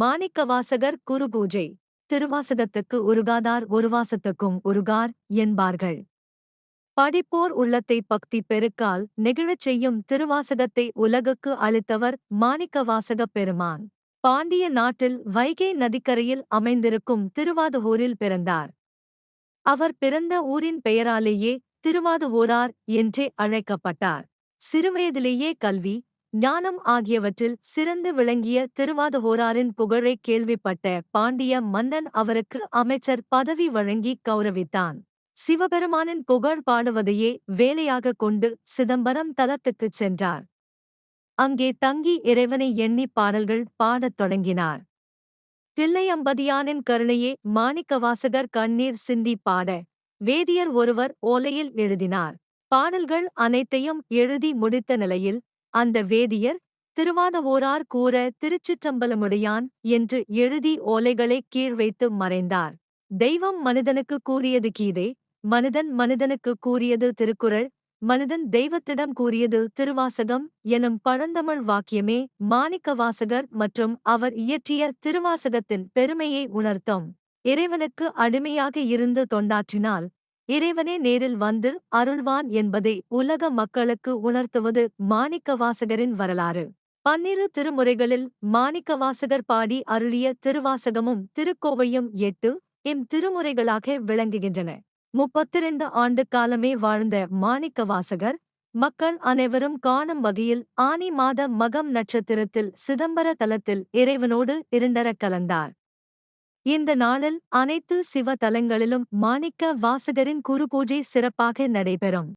மாணிக்கவாசகர் குருபூஜை திருவாசகத்துக்கு உருகாதார் ஒருவாசத்துக்கும் உருகார் என்பார்கள். படிப்போர் உள்ளத்தை பக்தி பெருக்கால் நெகிழச் செய்யும் திருவாசகத்தை உலகுக்கு அளித்தவர் மாணிக்கவாசகப் பெருமான். பாண்டிய நாட்டில் வைகை நதிக்கரையில் அமைந்திருக்கும் திருவாதுவூரில் பிறந்தார். அவர் பிறந்த ஊரின் பெயராலேயே திருவாதுவூரார் என்றே அழைக்கப்பட்டார். சிறுவயதிலேயே கல்வி ஞானம் ஆகியவற்றில் சிறந்து விளங்கிய திருவாதவூராரின் புகழைக் கேள்விப்பட்ட பாண்டிய மன்னன் அவருக்கு அமைச்சர் பதவி வழங்கி கௌரவித்தான். சிவபெருமானின் புகழ் பாடுவதையே வேலையாகக் கொண்டு சிதம்பரம் தலத்துக்குச் சென்றார். அங்கே தங்கி இறைவனை எண்ணி பாடல்கள் பாடத் தொடங்கினார். தில்லையம்பதியானின் கருணையே மாணிக்கவாசகர் கண்ணீர் சிந்தி பாட வேதியர் ஒருவர் ஓலையில் எழுதினார். பாடல்கள் அனைத்தையும் எழுதி முடித்த நிலையில் அந்த வேதியர் திருவாதவோரார் கூற திருச்சிற்றம்பலமுடையான் என்று எழுதி ஓலைகளை கீழ் வைத்து மறைந்தார். தெய்வம் மனிதனுக்கு கூறியது கீதை மனிதன் மனிதனுக்கு கூறியது திருக்குறள் மனிதன் தெய்வத்திடம் கூறியது திருவாசகம் எனும் பழந்தமிழ் வாக்கியமே மாணிக்கவாசகர் மற்றும் அவர் இயற்றிய திருவாசகத்தின் பெருமையை உணர்த்தும். இறைவனுக்கு அடிமையாக இருந்து தொண்டாற்றினால் இறைவனே நேரில் வந்து அருள்வான் என்பதை உலக மக்களுக்கு உணர்த்துவது மாணிக்கவாசகரின் வரலாறு. பன்னிரு திருமுறைகளில் மாணிக்கவாசகர் பாடி அருளிய திருவாசகமும் திருக்கோவையும் எட்டு இம் திருமுறைகளாக விளங்குகின்றன. முப்பத்திரண்டு ஆண்டு காலமே வாழ்ந்த மாணிக்கவாசகர் மக்கள் அனைவரும் காணும் வகையில் ஆனி மாத மகம் நட்சத்திரத்தில் சிதம்பர தலத்தில் இறைவனோடு இருண்டரக் கலந்தார். இந்த நாளில் அனைத்து சிவ தலங்களிலும் மாணிக்க வாசகரின் குருபூஜை சிறப்பாக நடைபெறும்.